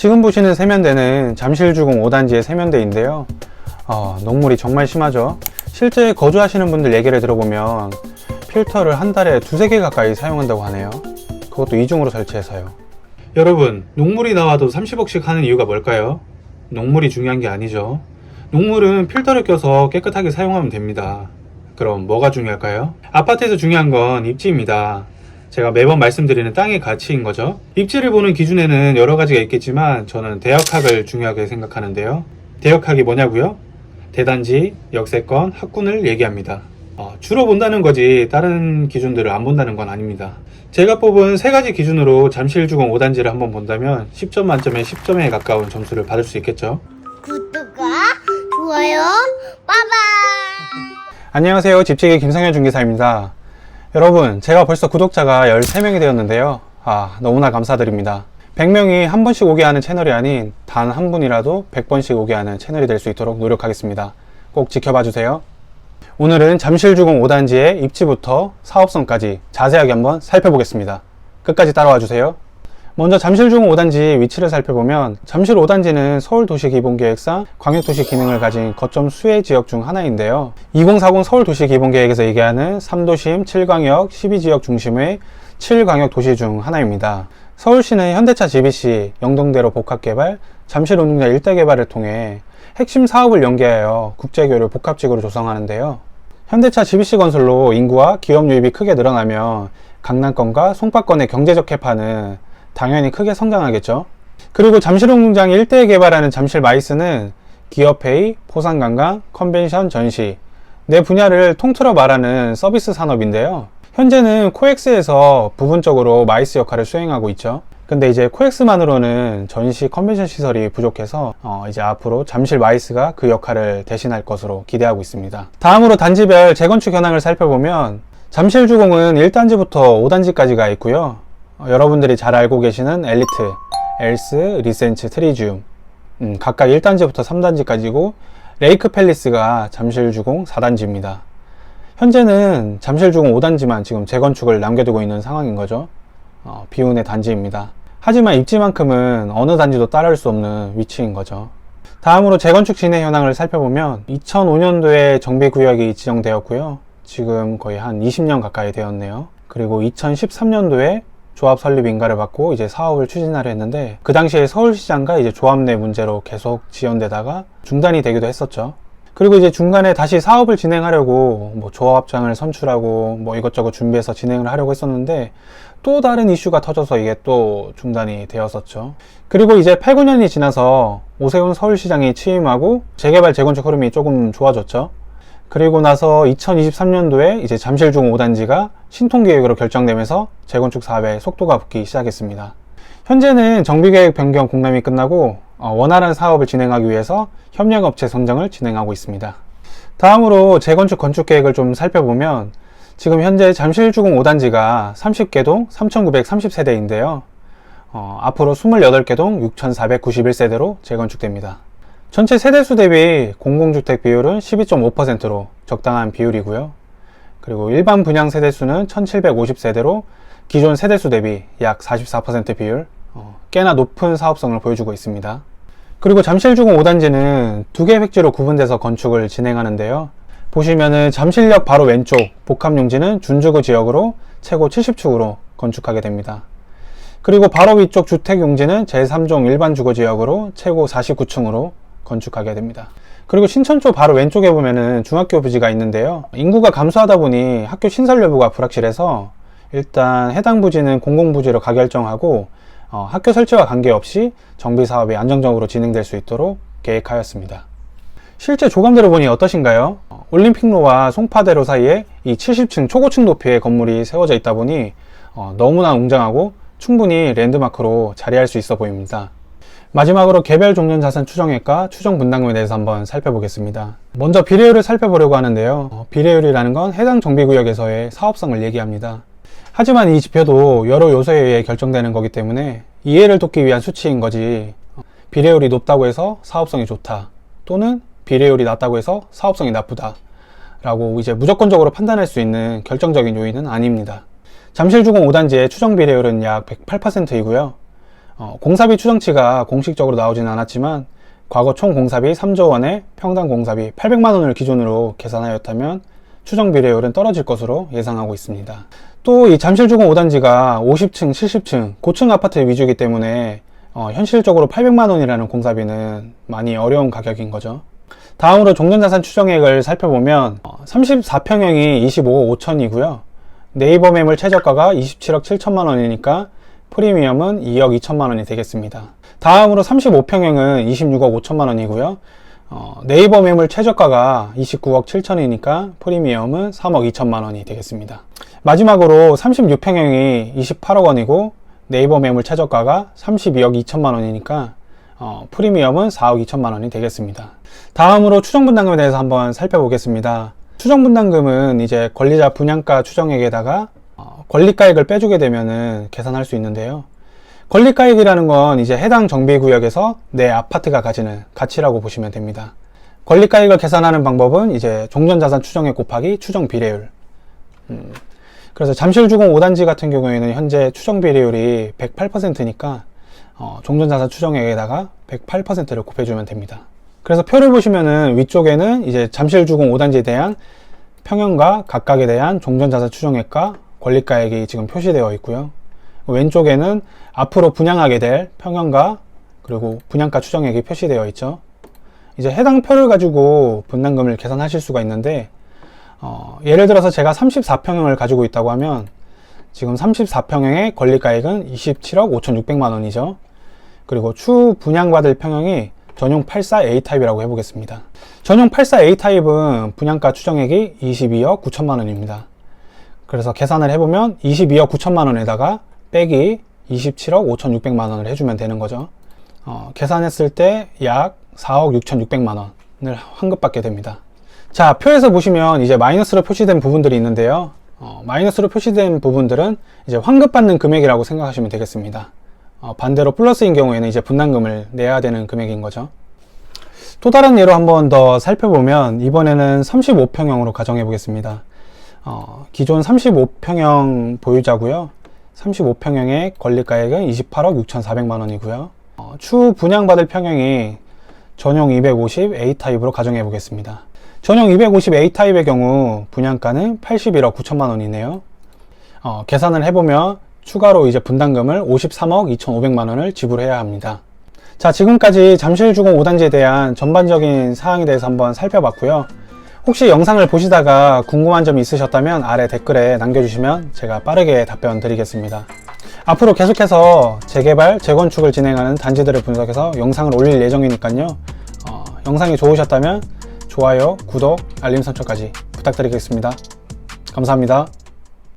지금 보시는 세면대는 잠실주공 5단지의 세면대인데요. 어, 녹물이 정말 심하죠. 실제 거주하시는 분들 얘기를 들어보면 필터를 한 달에 두세 개 가까이 사용한다고 하네요. 그것도 이중으로 설치해서요. 여러분, 녹물이 나와도 30억씩 하는 이유가 뭘까요? 녹물이 중요한 게 아니죠. 녹물은 필터를 껴서 깨끗하게 사용하면 됩니다. 그럼 뭐가 중요할까요? 아파트에서 중요한 건 입지입니다. 제가 매번 말씀드리는 땅의 가치인 거죠. 입지를 보는 기준에는 여러 가지가 있겠지만 저는 대역학을 중요하게 생각하는데요. 대역학이 뭐냐고요? 대단지, 역세권, 학군을 얘기합니다. 어, 주로 본다는 거지 다른 기준들을 안 본다는 건 아닙니다. 제가 뽑은 세 가지 기준으로 잠실주공 5단지를 한번 본다면 10점 만점에 10점에 가까운 점수를 받을 수 있겠죠. 구독과 좋아요 빠바이 안녕하세요. 집치기 김성현 중개사입니다. 여러분, 제가 벌써 구독자가 13명이 되었는데요. 아, 너무나 감사드립니다. 100명이 한 번씩 오게 하는 채널이 아닌 단 한 분이라도 100번씩 오게 하는 채널이 될 수 있도록 노력하겠습니다. 꼭 지켜봐 주세요. 오늘은 잠실주공 5단지의 입지부터 사업성까지 자세하게 한번 살펴보겠습니다. 끝까지 따라와 주세요. 먼저 잠실주공 5단지 위치를 살펴보면 잠실 5단지는 서울도시기본계획상 광역도시 기능을 가진 거점 수혜 지역 중 하나인데요. 2040 서울도시기본계획에서 얘기하는 3도심 7광역 12지역 중심의 7광역 도시 중 하나입니다. 서울시는 현대차 GBC, 영동대로 복합개발, 잠실 운동장 일대 개발을 통해 핵심 사업을 연계하여 국제교류 복합지구를 조성하는데요. 현대차 GBC 건설로 인구와 기업 유입이 크게 늘어나면 강남권과 송파권의 경제적 해파는 당연히 크게 성장하겠죠. 그리고 잠실 운동장 일대에 개발하는 잠실 마이스는 기업회의, 포상관광, 컨벤션, 전시 네 분야를 통틀어 말하는 서비스 산업인데요. 현재는 코엑스에서 부분적으로 마이스 역할을 수행하고 있죠. 근데 이제 코엑스만으로는 전시 컨벤션 시설이 부족해서 어, 이제 앞으로 잠실 마이스가 그 역할을 대신할 것으로 기대하고 있습니다. 다음으로 단지별 재건축 현황을 살펴보면 잠실주공은 1단지부터 5단지까지가 있고요. 어, 여러분들이 잘 알고 계시는 엘리트, 엘스, 리센츠, 트리지움 음, 각각 1단지부터 3단지까지고 레이크 팰리스가 잠실주공 4단지입니다. 현재는 잠실주공 5단지만 지금 재건축을 남겨두고 있는 상황인 거죠. 어, 비운의 단지입니다. 하지만 입지만큼은 어느 단지도 따라할 수 없는 위치인 거죠. 다음으로 재건축 진행 현황을 살펴보면 2005년도에 정비구역이 지정되었고요. 지금 거의 한 20년 가까이 되었네요. 그리고 2013년도에 조합 설립 인가를 받고 이제 사업을 추진하려 했는데 그 당시에 서울시장과 이제 조합 내 문제로 계속 지연되다가 중단이 되기도 했었죠. 그리고 이제 중간에 다시 사업을 진행하려고 뭐 조합장을 선출하고 뭐 이것저것 준비해서 진행을 하려고 했었는데 또 다른 이슈가 터져서 이게 또 중단이 되었었죠. 그리고 이제 8, 9년이 지나서 오세훈 서울시장이 취임하고 재개발 재건축 흐름이 조금 좋아졌죠. 그리고 나서 2023년도에 이제 잠실중 5단지가 신통계획으로 결정되면서 재건축 사업에 속도가 붙기 시작했습니다. 현재는 정비계획 변경 공람이 끝나고 어, 원활한 사업을 진행하기 위해서 협력업체 선정을 진행하고 있습니다. 다음으로 재건축 건축 계획을 좀 살펴보면 지금 현재 잠실주공 5단지가 30개동 3,930세대인데요. 어, 앞으로 28개 동 6,491세대로 재건축됩니다. 전체 세대수 대비 공공주택 비율은 12.5%로 적당한 비율이고요. 그리고 일반 분양 세대수는 1,750세대로 기존 세대수 대비 약 44% 비율, 어, 꽤나 높은 사업성을 보여주고 있습니다. 그리고 잠실주공 5단지는 두 개 획지로 구분돼서 건축을 진행하는데요. 보시면은 잠실역 바로 왼쪽 복합용지는 준주구 지역으로 최고 70축으로 건축하게 됩니다. 그리고 바로 위쪽 주택용지는 제3종 일반 주거 지역으로 최고 49층으로 건축하게 됩니다. 그리고 신천초 바로 왼쪽에 보면은 중학교 부지가 있는데요. 인구가 감소하다 보니 학교 신설 여부가 불확실해서 일단 해당 부지는 공공부지로 가결정하고 어, 학교 설치와 관계없이 정비 사업이 안정적으로 진행될 수 있도록 계획하였습니다. 실제 조감대로 보니 어떠신가요? 어, 올림픽로와 송파대로 사이에 이 70층 초고층 높이의 건물이 세워져 있다 보니 어, 너무나 웅장하고 충분히 랜드마크로 자리할 수 있어 보입니다. 마지막으로 개별 종전 자산 추정액과 추정 분담금에 대해서 한번 살펴보겠습니다. 먼저 비례율을 살펴보려고 하는데요. 어, 비례율이라는 건 해당 정비구역에서의 사업성을 얘기합니다. 하지만 이 지표도 여러 요소에 의해 결정되는 거기 때문에 이해를 돕기 위한 수치인 거지 어, 비례율이 높다고 해서 사업성이 좋다 또는 비례율이 낮다고 해서 사업성이 나쁘다 라고 이제 무조건적으로 판단할 수 있는 결정적인 요인은 아닙니다. 잠실주공 5단지의 추정 비례율은 약 108%이고요. 어, 공사비 추정치가 공식적으로 나오지는 않았지만 과거 총 공사비 3조 원에 평당 공사비 800만 원을 기준으로 계산하였다면 추정 비례율은 떨어질 것으로 예상하고 있습니다. 또 이 잠실주공 5단지가 50층, 70층, 고층 아파트 위주이기 때문에 어, 현실적으로 800만 원이라는 공사비는 많이 어려운 가격인 거죠. 다음으로 종전자산 추정액을 살펴보면 34평형이 25억 5천이고요. 네이버 매물 최저가가 27억 7천만 원이니까 프리미엄은 2억 2천만 원이 되겠습니다. 다음으로 35평형은 26억 5천만 원이고요. 어, 네이버 매물 최저가가 29억 7천이니까 프리미엄은 3억 2천만 원이 되겠습니다. 마지막으로 36평형이 28억 원이고 네이버 매물 최저가가 32억 2천만 원이니까 어, 프리미엄은 4억 2천만 원이 되겠습니다. 다음으로 추정 분담금에 대해서 한번 살펴보겠습니다. 추정 분담금은 이제 권리자 분양가 추정액에다가 어, 권리가액을 빼주게 되면은 계산할 수 있는데요. 권리가액이라는 건 이제 해당 정비구역에서 내 아파트가 가지는 가치라고 보시면 됩니다. 권리가액을 계산하는 방법은 이제 종전자산 추정액 곱하기 추정 비례율. 음, 그래서 잠실주공 5단지 같은 경우에는 현재 추정 비례율이 108%니까 어, 종전자산 추정액에다가 108%를 곱해주면 됩니다. 그래서 표를 보시면은 위쪽에는 이제 잠실주공 5단지에 대한 평형과 각각에 대한 종전자산 추정액과 권리가액이 지금 표시되어 있고요. 왼쪽에는 앞으로 분양하게 될 평형과 그리고 분양가 추정액이 표시되어 있죠. 이제 해당 표를 가지고 분담금을 계산하실 수가 있는데 어, 예를 들어서 제가 34평형을 가지고 있다고 하면 지금 34평형의 권리가액은 27억 5,600만 원이죠. 그리고 추 분양받을 평형이 전용 84A 타입이라고 해보겠습니다. 전용 84A 타입은 분양가 추정액이 22억 9천만 원입니다. 그래서 계산을 해보면 22억 9천만 원에다가 빼기 27억 5,600만 원을 해주면 되는 거죠. 어, 계산했을 때 약 4억 6,600만 원을 환급받게 됩니다. 자, 표에서 보시면 이제 마이너스로 표시된 부분들이 있는데요. 어, 마이너스로 표시된 부분들은 이제 환급받는 금액이라고 생각하시면 되겠습니다. 어, 반대로 플러스인 경우에는 이제 분담금을 내야 되는 금액인 거죠. 또 다른 예로 한번 더 살펴보면 이번에는 35평형으로 가정해 보겠습니다. 어, 기존 35평형 보유자고요. 35평형의 권리가액은 28억 6,400만 원이고요. 어, 추 분양받을 평형이 전용 250 A 타입으로 가정해 보겠습니다. 전용 250 A 타입의 경우 분양가는 81억 9천만 원이네요. 어, 계산을 해보면 추가로 이제 분담금을 53억 2,500만 원을 지불해야 합니다. 자, 지금까지 잠실주공 5단지에 대한 전반적인 사항에 대해서 한번 살펴봤고요. 혹시 영상을 보시다가 궁금한 점이 있으셨다면 아래 댓글에 남겨주시면 제가 빠르게 답변 드리겠습니다. 앞으로 계속해서 재개발, 재건축을 진행하는 단지들을 분석해서 영상을 올릴 예정이니까요. 어, 영상이 좋으셨다면 좋아요, 구독, 알림 설정까지 부탁드리겠습니다. 감사합니다.